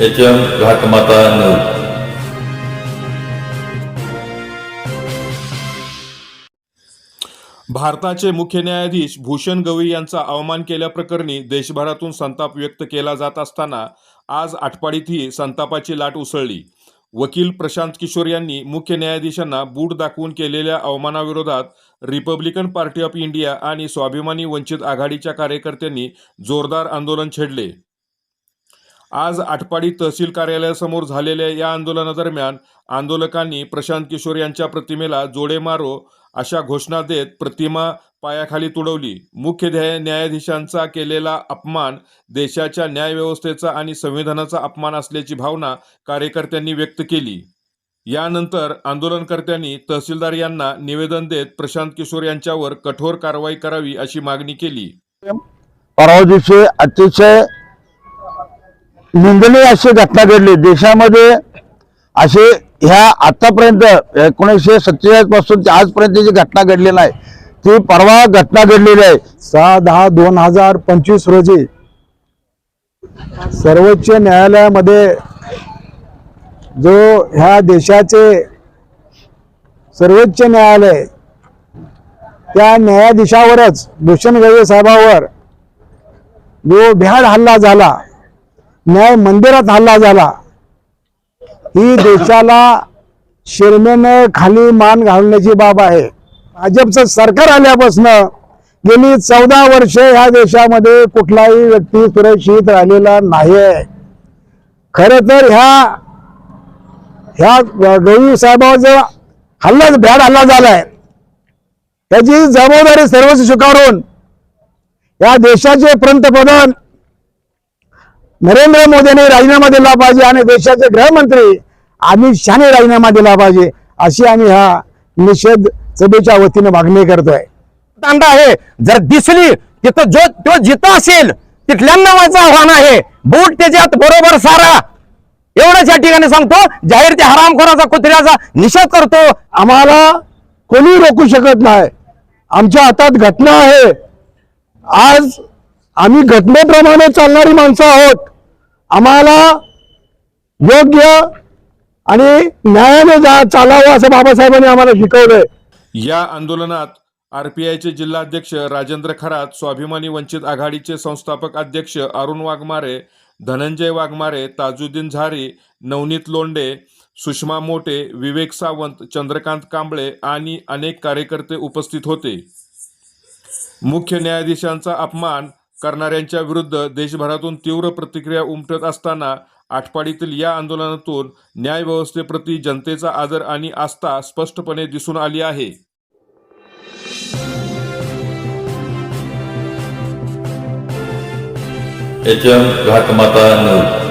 H M Ghatmata news भारताचे मुख्य न्यायाधीश भूषण गवई यांचा अवमान केल्याप्रकरणी देशभरातून संताप व्यक्त केला जात असताना आज आटपाडीतही संतापाची लाट उसळली. वकील प्रशांत किशोर यांनी मुख्य न्यायाधीशांना बूट दाखवून केलेल्या अवमानाविरोधात रिपब्लिकन पार्टी ऑफ इंडिया आणि स्वाभिमानी वंचित आघाडीच्या कार्यकर्त्यांनी जोरदार आंदोलन छेडले. आज आटपाडी तहसील कार्यालयासमोर झालेल्या या आंदोलनादरम्यान आंदोलकांनी प्रशांत किशोर यांच्या प्रतिमेला जोडे मारो अशा घोषणा देत प्रतिमा पायाखाली तुडवली. मुख्य ध्येय न्यायाधीशांचा केलेला अपमान देशाच्या न्यायव्यवस्थेचा आणि संविधानाचा अपमान असल्याची भावना कार्यकर्त्यांनी व्यक्त केली. यानंतर आंदोलनकर्त्यांनी तहसीलदार यांना निवेदन देत प्रशांत किशोर यांच्यावर कठोर कारवाई करावी अशी मागणी केली. परवा दिवशी अतिशय निंदनीय अशी घटना घडली. देशामध्ये असे ह्या आतापर्यंत एकोणीसशे सत्तेचाळीसपासून आजपर्यंत जी घटना घडली नाही ती परवा घटना घडलेली आहे. सहा दहा दोन हजार पंचवीस रोजी सर्वोच्च न्यायालयामध्ये जो ह्या देशाचे सर्वोच्च न्यायालय त्या न्यायाधीशावरच भूषण गवई साहेबावर जो भ्याड हल्ला झाला न्याय मंदिरात हल्ला झाला. ही देशाला शिरमेनं खाली मान घालण्याची बाब आहे. भाजपचं सरकार आल्यापासून गेली चौदा वर्ष ह्या देशामध्ये कुठलाही व्यक्ती सुरक्षित राहिलेला नाही आहे खर तर ह्या ह्या गौरी साहेबाचा हल्लाच भ्याड हल्ला झालाय. त्याची जबाबदारी सर्वच स्वीकारून या देशाचे पंतप्रधान नरेंद्र मोदींनी राजीनामा दिला पाहिजे आणि देशाचे गृहमंत्री अमित शहाने राजीनामा दिला पाहिजे अशी आम्ही ह्या निषेध सभेच्या वतीने मागणी करतोय. तांडा आहे. जर दिसली तिथं जो तो जिथं असेल तिथल्या नावाचं आव्हान आहे. बूट त्याच्यात बरोबर सारा. एवढंच या ठिकाणी सांगतो जाहीर त्या हरामखोराचा कुत्र्याचा निषेध करतो. आम्हाला कोणी रोखू शकत नाही. आमच्या हातात घटना आहे. आज आम्ही घटनेप्रमाणे चालणारी माणसं आहोत. आम्हाला योग्य आणि न्यायाने जा चालावं असं बाबासाहेबांनी आम्हाला शिकवलंय. या आंदोलनात आरपीआयचे जिल्हाध्यक्ष राजेंद्र खरात स्वाभिमानी वंचित आघाडीचे संस्थापक अध्यक्ष अरुण वाघमारे धनंजय वाघमारे ताजुद्दीन झारी नवनीत लोंडे सुषमा मोटे विवेक सावंत चंद्रकांत कांबळे आणि अनेक कार्यकर्ते उपस्थित होते. मुख्य न्यायाधीशांचा अपमान करणाऱ्यांच्या विरुद्ध देशभरातून तीव्र प्रतिक्रिया उमटत असताना आठपाडीतील या आंदोलनातून न्यायव्यवस्थेप्रती जनतेचा आदर आणि आस्था स्पष्टपणे दिसून आली आहे. H M Ghatmata news.